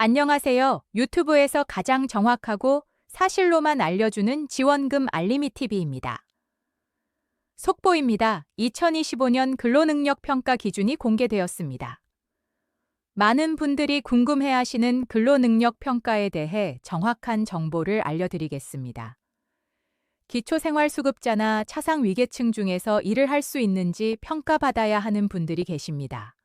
안녕하세요. 유튜브에서 가장 정확하고 사실로만 알려주는 지원금 알림이 TV입니다. 속보입니다. 2025년 근로능력 평가 기준이 공개되었습니다. 많은 분들이 궁금해 하시는 근로능력 평가에 대해 정확한 정보를 알려드리겠습니다. 기초생활수급자나 차상위계층 중에서 일을 할 수 있는지 평가받아야 하는 분들이 계십니다.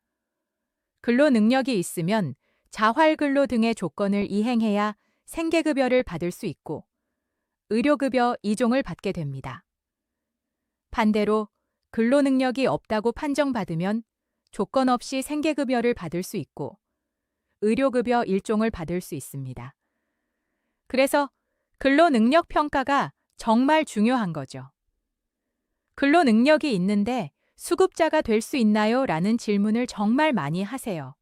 근로능력이 있으면 자활근로 등의 조건을 이행해야 생계급여를 받을 수 있고 의료급여 2종을 받게 됩니다. 반대로 근로능력이 없다고 판정받으면 조건 없이 생계급여를 받을 수 있고 의료급여 1종을 받을 수 있습니다. 그래서 근로능력 평가가 정말 중요한 거죠. 근로능력이 있는데 수급자가 될 수 있나요? 라는 질문을 정말 많이 하세요.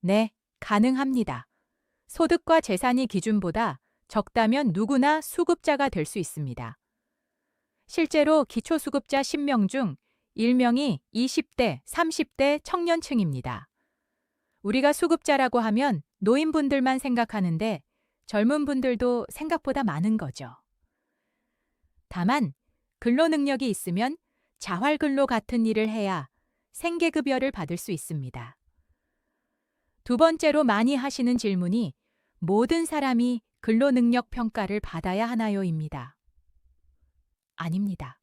네, 가능합니다. 소득과 재산이 기준보다 적다면 누구나 수급자가 될 수 있습니다. 실제로 기초수급자 10명 중 1명이 20대, 30대 청년층입니다. 우리가 수급자라고 하면 노인분들만 생각하는데 젊은 분들도 생각보다 많은 거죠. 다만 근로능력이 있으면 자활근로 같은 일을 해야 생계급여를 받을 수 있습니다. 두 번째로 많이 하시는 질문이 모든 사람이 근로능력 평가를 받아야 하나요?입니다. 아닙니다.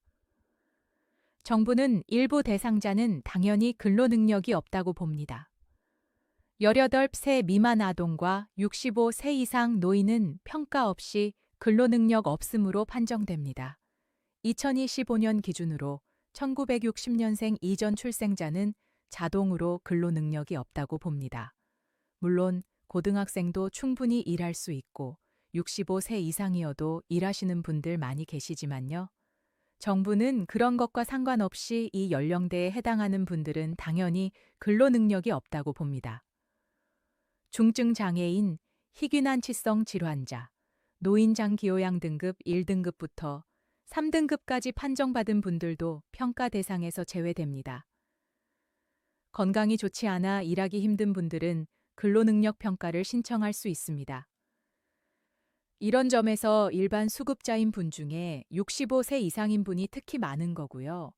정부는 일부 대상자는 당연히 근로능력이 없다고 봅니다. 18세 미만 아동과 65세 이상 노인은 평가 없이 근로능력 없음으로 판정됩니다. 2025년 기준으로 1960년생 이전 출생자는 자동으로 근로능력이 없다고 봅니다. 물론 고등학생도 충분히 일할 수 있고 65세 이상이어도 일하시는 분들 많이 계시지만요. 정부는 그런 것과 상관없이 이 연령대에 해당하는 분들은 당연히 근로 능력이 없다고 봅니다. 중증 장애인, 희귀난치성 질환자, 노인장 기요양 등급 1등급부터 3등급까지 판정받은 분들도 평가 대상에서 제외됩니다. 건강이 좋지 않아 일하기 힘든 분들은 근로능력 평가를 신청할 수 있습니다. 이런 점에서 일반 수급자인 분 중에 65세 이상인 분이 특히 많은 거고요.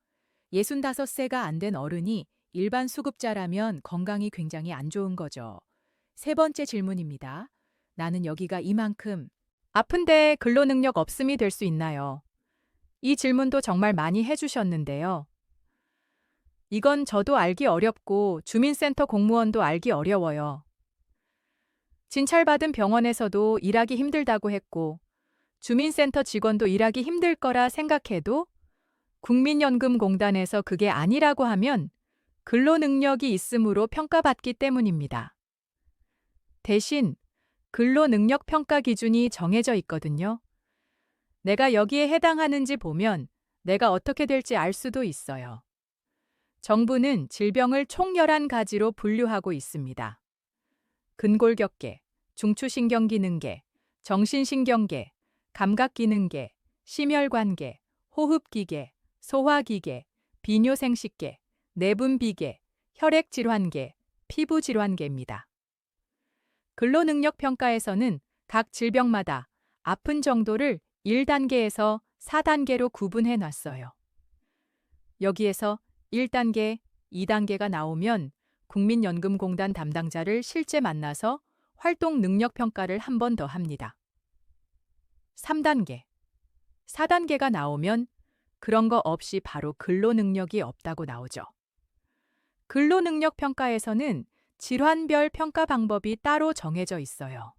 65세가 안 된 어른이 일반 수급자라면 건강이 굉장히 안 좋은 거죠. 세 번째 질문입니다. 나는 여기가 이만큼 아픈데 근로능력 없음이 될 수 있나요? 이 질문도 정말 많이 해주셨는데요. 이건 저도 알기 어렵고 주민센터 공무원도 알기 어려워요. 진찰받은 병원에서도 일하기 힘들다고 했고, 주민센터 직원도 일하기 힘들 거라 생각해도 국민연금공단에서 그게 아니라고 하면 근로 능력이 있으므로 평가받기 때문입니다. 대신 근로 능력 평가 기준이 정해져 있거든요. 내가 여기에 해당하는지 보면 내가 어떻게 될지 알 수도 있어요. 정부는 질병을 총 11가지로 분류하고 있습니다. 근골격계, 중추신경기능계, 정신신경계, 감각기능계, 심혈관계, 호흡기계, 소화기계, 비뇨생식계, 내분비계, 혈액질환계, 피부질환계입니다. 근로능력 평가에서는 각 질병마다 아픈 정도를 1단계에서 4단계로 구분해 놨어요. 여기에서 1단계, 2단계가 나오면 국민연금공단 담당자를 실제 만나서 활동 능력 평가를 한 번 더 합니다. 3단계. 4단계가 나오면 그런 거 없이 바로 근로 능력이 없다고 나오죠. 근로 능력 평가에서는 질환별 평가 방법이 따로 정해져 있어요.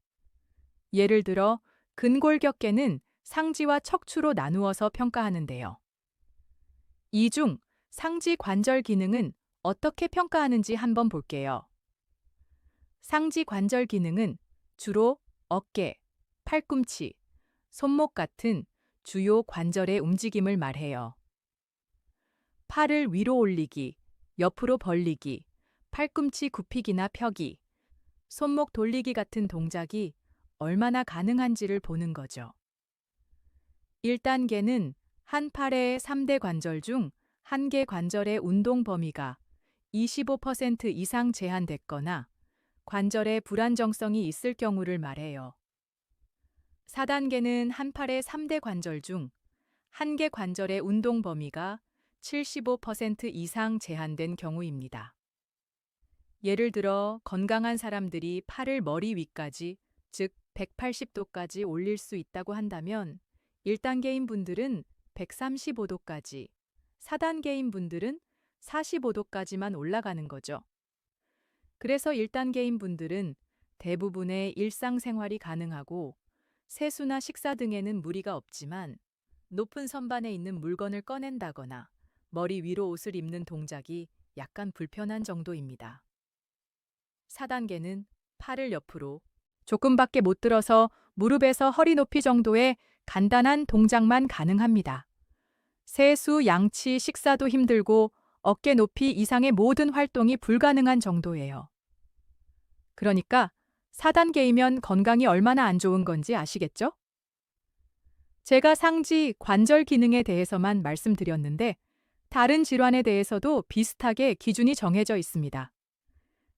예를 들어 근골격계는 상지와 척추로 나누어서 평가하는데요. 이중 상지 관절 기능은 어떻게 평가하는지 한번 볼게요. 상지 관절 기능은 주로 어깨, 팔꿈치, 손목 같은 주요 관절의 움직임을 말해요. 팔을 위로 올리기, 옆으로 벌리기, 팔꿈치 굽히기나 펴기, 손목 돌리기 같은 동작이 얼마나 가능한지를 보는 거죠. 1단계는 한 팔의 3대 관절 중 한 개 관절의 운동 범위가 25% 이상 제한됐거나 관절에 불안정성이 있을 경우를 말해요. 4단계는 한 팔의 3대 관절 중 한 개 관절의 운동 범위가 75% 이상 제한된 경우입니다. 예를 들어 건강한 사람들이 팔을 머리 위까지, 즉 180도까지 올릴 수 있다고 한다면 1단계인 분들은 135도까지, 4단계인 분들은 45도까지만 올라가는 거죠. 그래서 1단계인 분들은 대부분의 일상생활이 가능하고 세수나 식사 등에는 무리가 없지만 높은 선반에 있는 물건을 꺼낸다거나 머리 위로 옷을 입는 동작이 약간 불편한 정도입니다. 4단계는 팔을 옆으로 조금밖에 못 들어서 무릎에서 허리 높이 정도의 간단한 동작만 가능합니다. 세수, 양치, 식사도 힘들고 어깨 높이 이상의 모든 활동이 불가능한 정도예요. 그러니까 4단계이면 건강이 얼마나 안 좋은 건지 아시겠죠? 제가 상지 관절 기능에 대해서만 말씀드렸는데 다른 질환에 대해서도 비슷하게 기준이 정해져 있습니다.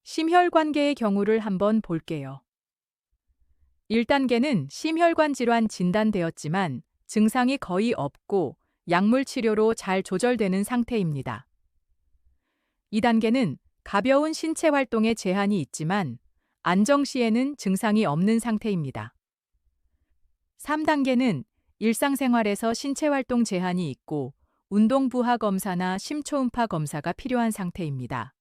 심혈관계의 경우를 한번 볼게요. 1단계는 심혈관 질환 진단되었지만 증상이 거의 없고 약물 치료로 잘 조절되는 상태입니다. 2단계는 가벼운 신체 활동에 제한이 있지만 안정 시에는 증상이 없는 상태입니다. 3단계는 일상생활에서 신체 활동 제한이 있고 운동 부하 검사나 심초음파 검사가 필요한 상태입니다.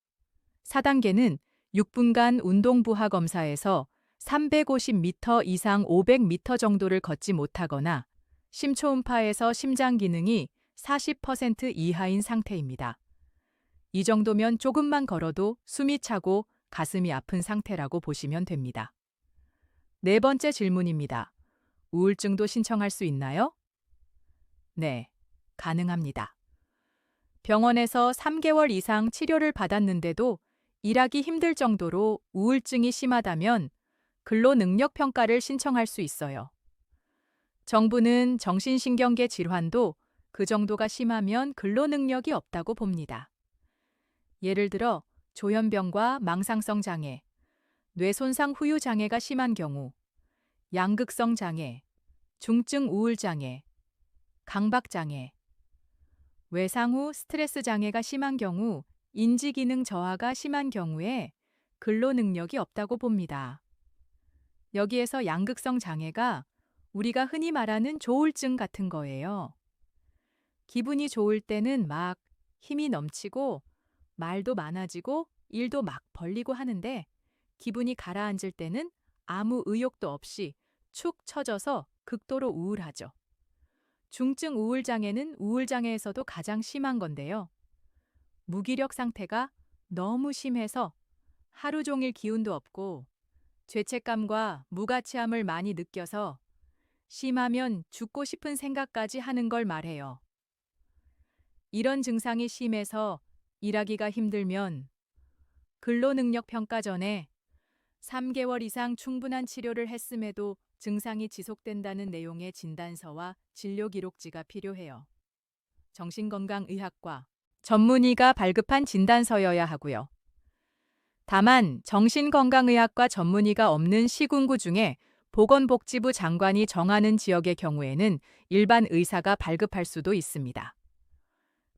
4단계는 6분간 운동 부하 검사에서 350m 이상 500m 정도를 걷지 못하거나 심초음파에서 심장 기능이 40% 이하인 상태입니다. 이 정도면 조금만 걸어도 숨이 차고 가슴이 아픈 상태라고 보시면 됩니다. 네 번째 질문입니다. 우울증도 신청할 수 있나요? 네, 가능합니다. 병원에서 3개월 이상 치료를 받았는데도 일하기 힘들 정도로 우울증이 심하다면 근로능력평가를 신청할 수 있어요. 정부는 정신신경계 질환도 그 정도가 심하면 근로능력이 없다고 봅니다. 예를 들어 조현병과 망상성 장애, 뇌손상 후유 장애가 심한 경우, 양극성 장애, 중증 우울 장애, 강박 장애, 외상 후 스트레스 장애가 심한 경우, 인지 기능 저하가 심한 경우에 근로 능력이 없다고 봅니다. 여기에서 양극성 장애가 우리가 흔히 말하는 조울증 같은 거예요. 기분이 좋을 때는 막 힘이 넘치고 말도 많아지고 일도 막 벌리고 하는데 기분이 가라앉을 때는 아무 의욕도 없이 축 처져서 극도로 우울하죠. 중증 우울장애는 우울장애에서도 가장 심한 건데요. 무기력 상태가 너무 심해서 하루 종일 기운도 없고 죄책감과 무가치함을 많이 느껴서 심하면 죽고 싶은 생각까지 하는 걸 말해요. 이런 증상이 심해서 일하기가 힘들면 근로능력 평가 전에 3개월 이상 충분한 치료를 했음에도 증상이 지속된다는 내용의 진단서와 진료 기록지가 필요해요. 정신건강의학과 전문의가 발급한 진단서여야 하고요. 다만 정신건강의학과 전문의가 없는 시군구 중에 보건복지부 장관이 정하는 지역의 경우에는 일반 의사가 발급할 수도 있습니다.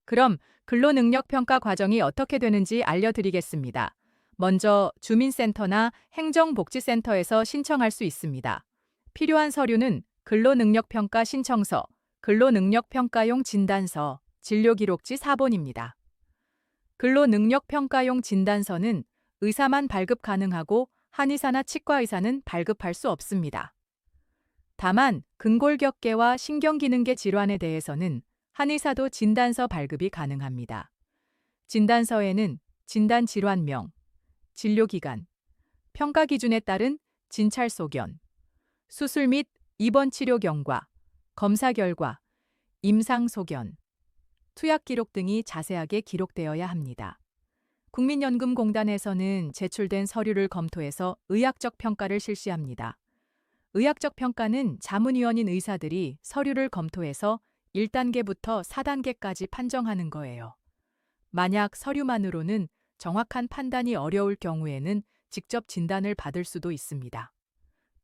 그럼 근로능력평가 과정이 어떻게 되는지 알려드리겠습니다. 먼저 주민센터나 행정복지센터에서 신청할 수 있습니다. 필요한 서류는 근로능력평가 신청서, 근로능력평가용 진단서, 진료기록지 4번입니다. 근로능력평가용 진단서는 의사만 발급 가능하고 한의사나 치과의사는 발급할 수 없습니다. 다만 근골격계와 신경기능계 질환에 대해서는 한의사도 진단서 발급이 가능합니다. 진단서에는 진단 질환명, 진료기간, 평가 기준에 따른 진찰 소견, 수술 및 입원 치료 경과, 검사 결과, 임상 소견, 투약 기록 등이 자세하게 기록되어야 합니다. 국민연금공단에서는 제출된 서류를 검토해서 의학적 평가를 실시합니다. 의학적 평가는 자문위원인 의사들이 서류를 검토해서 1단계부터 4단계까지 판정하는 거예요. 만약 서류만으로는 정확한 판단이 어려울 경우에는 직접 진단을 받을 수도 있습니다.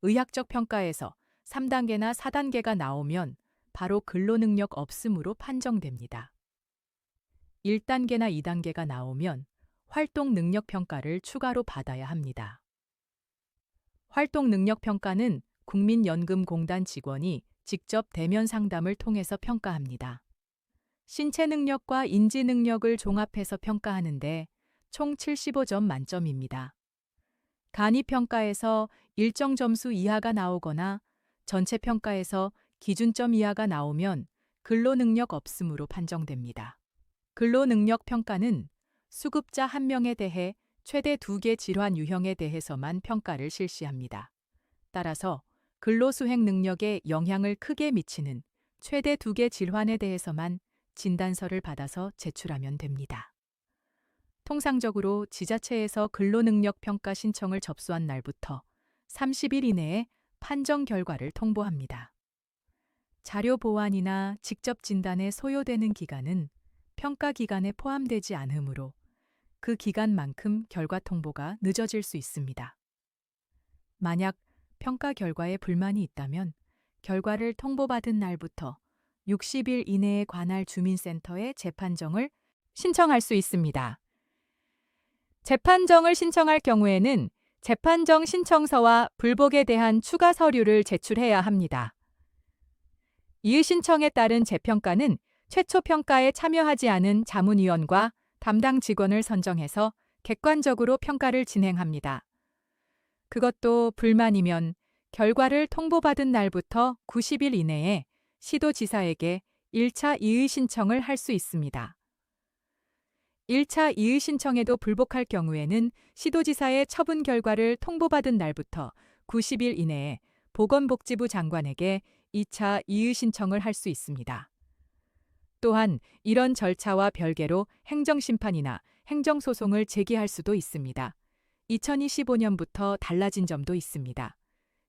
의학적 평가에서 3단계나 4단계가 나오면 바로 근로능력 없음으로 판정됩니다. 1단계나 2단계가 나오면 활동 능력 평가를 추가로 받아야 합니다. 활동 능력 평가는 국민연금공단 직원이 직접 대면 상담을 통해서 평가합니다. 신체 능력과 인지 능력을 종합해서 평가하는데 총 75점 만점입니다. 간이 평가에서 일정 점수 이하가 나오거나 전체 평가에서 기준점 이하가 나오면 근로능력 없음으로 판정됩니다. 근로능력 평가는 수급자 한 명에 대해 최대 두 개 질환 유형에 대해서만 평가를 실시합니다. 따라서 근로수행 능력에 영향을 크게 미치는 최대 두 개 질환에 대해서만 진단서를 받아서 제출하면 됩니다. 통상적으로 지자체에서 근로능력 평가 신청을 접수한 날부터 30일 이내에 판정 결과를 통보합니다. 자료 보완이나 직접 진단에 소요되는 기간은 평가 기간에 포함되지 않으므로 그 기간만큼 결과 통보가 늦어질 수 있습니다. 만약 평가 결과에 불만이 있다면 결과를 통보받은 날부터 60일 이내에 관할 주민센터에 재판정을 신청할 수 있습니다. 재판정을 신청할 경우에는 재판정 신청서와 불복에 대한 추가 서류를 제출해야 합니다. 이의 신청에 따른 재평가는 최초 평가에 참여하지 않은 자문위원과 담당 직원을 선정해서 객관적으로 평가를 진행합니다. 그것도 불만이면 결과를 통보받은 날부터 90일 이내에 시도지사에게 1차 이의 신청을 할 수 있습니다. 1차 이의 신청에도 불복할 경우에는 시도지사의 처분 결과를 통보받은 날부터 90일 이내에 보건복지부 장관에게 2차 이의 신청을 할 수 있습니다. 또한 이런 절차와 별개로 행정심판이나 행정소송을 제기할 수도 있습니다. 2025년부터 달라진 점도 있습니다.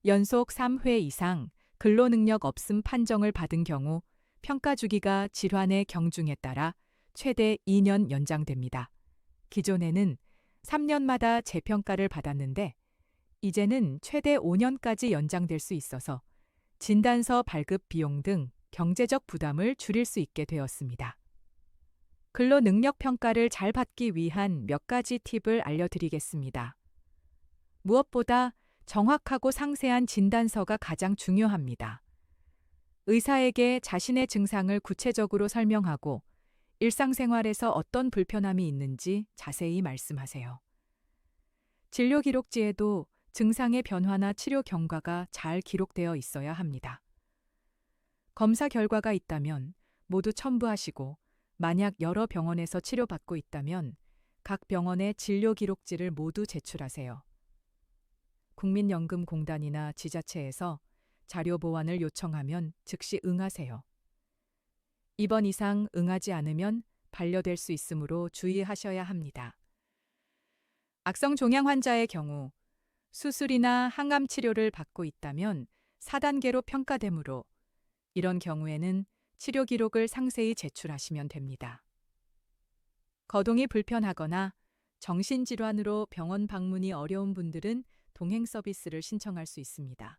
연속 3회 이상 근로능력 없음 판정을 받은 경우 평가 주기가 질환의 경중에 따라 최대 2년 연장됩니다. 기존에는 3년마다 재평가를 받았는데 이제는 최대 5년까지 연장될 수 있어서 진단서 발급 비용 등 경제적 부담을 줄일 수 있게 되었습니다. 근로 능력 평가를 잘 받기 위한 몇 가지 팁을 알려드리겠습니다. 무엇보다 정확하고 상세한 진단서가 가장 중요합니다. 의사에게 자신의 증상을 구체적으로 설명하고 일상생활에서 어떤 불편함이 있는지 자세히 말씀하세요. 진료 기록지에도 증상의 변화나 치료 경과가 잘 기록되어 있어야 합니다. 검사 결과가 있다면 모두 첨부하시고 만약 여러 병원에서 치료받고 있다면 각 병원의 진료 기록지를 모두 제출하세요. 국민연금공단이나 지자체에서 자료 보완을 요청하면 즉시 응하세요. 이번 이상 응하지 않으면 반려될 수 있으므로 주의하셔야 합니다. 악성 종양 환자의 경우 수술이나 항암 치료를 받고 있다면 4단계로 평가되므로 이런 경우에는 치료 기록을 상세히 제출하시면 됩니다. 거동이 불편하거나 정신질환으로 병원 방문이 어려운 분들은 동행 서비스를 신청할 수 있습니다.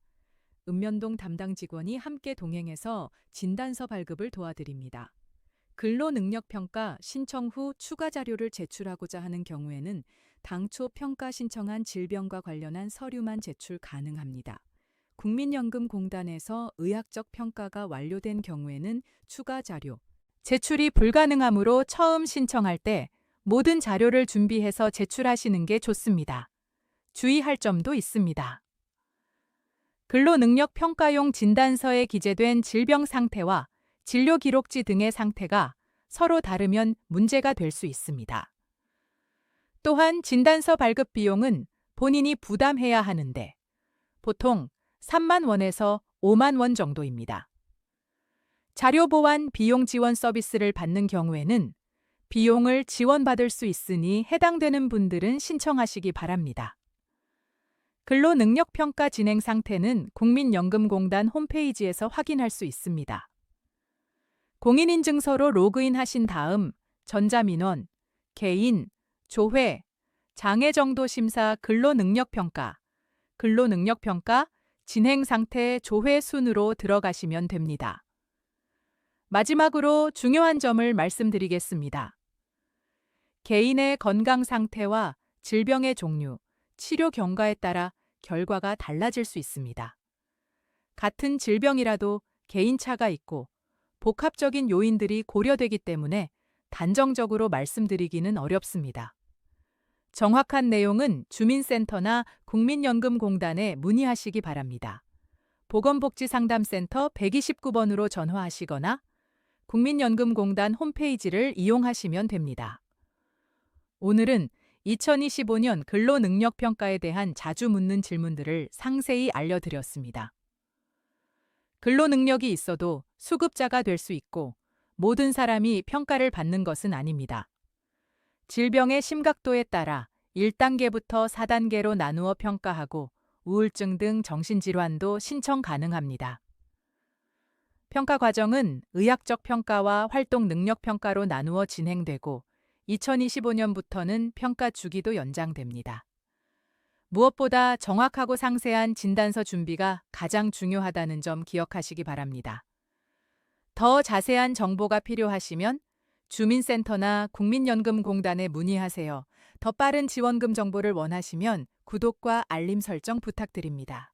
읍면동 담당 직원이 함께 동행해서 진단서 발급을 도와드립니다. 근로능력평가 신청 후 추가 자료를 제출하고자 하는 경우에는 당초 평가 신청한 질병과 관련한 서류만 제출 가능합니다. 국민연금공단에서 의학적 평가가 완료된 경우에는 추가 자료, 제출이 불가능하므로 처음 신청할 때 모든 자료를 준비해서 제출하시는 게 좋습니다. 주의할 점도 있습니다. 근로능력 평가용 진단서에 기재된 질병 상태와 진료 기록지 등의 상태가 서로 다르면 문제가 될 수 있습니다. 또한 진단서 발급 비용은 본인이 부담해야 하는데 보통 3만 원에서 5만 원 정도입니다. 자료 보완 비용 지원 서비스를 받는 경우에는 비용을 지원받을 수 있으니 해당되는 분들은 신청하시기 바랍니다. 근로능력평가 진행 상태는 국민연금공단 홈페이지에서 확인할 수 있습니다. 공인인증서로 로그인하신 다음 전자민원, 개인, 조회, 장애정도 심사 근로능력평가, 근로능력평가 진행 상태 조회 순으로 들어가시면 됩니다. 마지막으로 중요한 점을 말씀드리겠습니다. 개인의 건강 상태와 질병의 종류, 치료 경과에 따라 결과가 달라질 수 있습니다. 같은 질병이라도 개인차가 있고 복합적인 요인들이 고려되기 때문에 단정적으로 말씀드리기는 어렵습니다. 정확한 내용은 주민센터나 국민연금공단에 문의하시기 바랍니다. 보건복지상담센터 129번으로 전화하시거나 국민연금공단 홈페이지를 이용하시면 됩니다. 오늘은 2025년 근로능력평가에 대한 자주 묻는 질문들을 상세히 알려드렸습니다. 근로능력이 있어도 수급자가 될 수 있고 모든 사람이 평가를 받는 것은 아닙니다. 질병의 심각도에 따라 1단계부터 4단계로 나누어 평가하고 우울증 등 정신질환도 신청 가능합니다. 평가 과정은 의학적 평가와 활동 능력 평가로 나누어 진행되고 2025년부터는 평가 주기도 연장됩니다. 무엇보다 정확하고 상세한 진단서 준비가 가장 중요하다는 점 기억하시기 바랍니다. 더 자세한 정보가 필요하시면 주민센터나 국민연금공단에 문의하세요. 더 빠른 지원금 정보를 원하시면 구독과 알림 설정 부탁드립니다.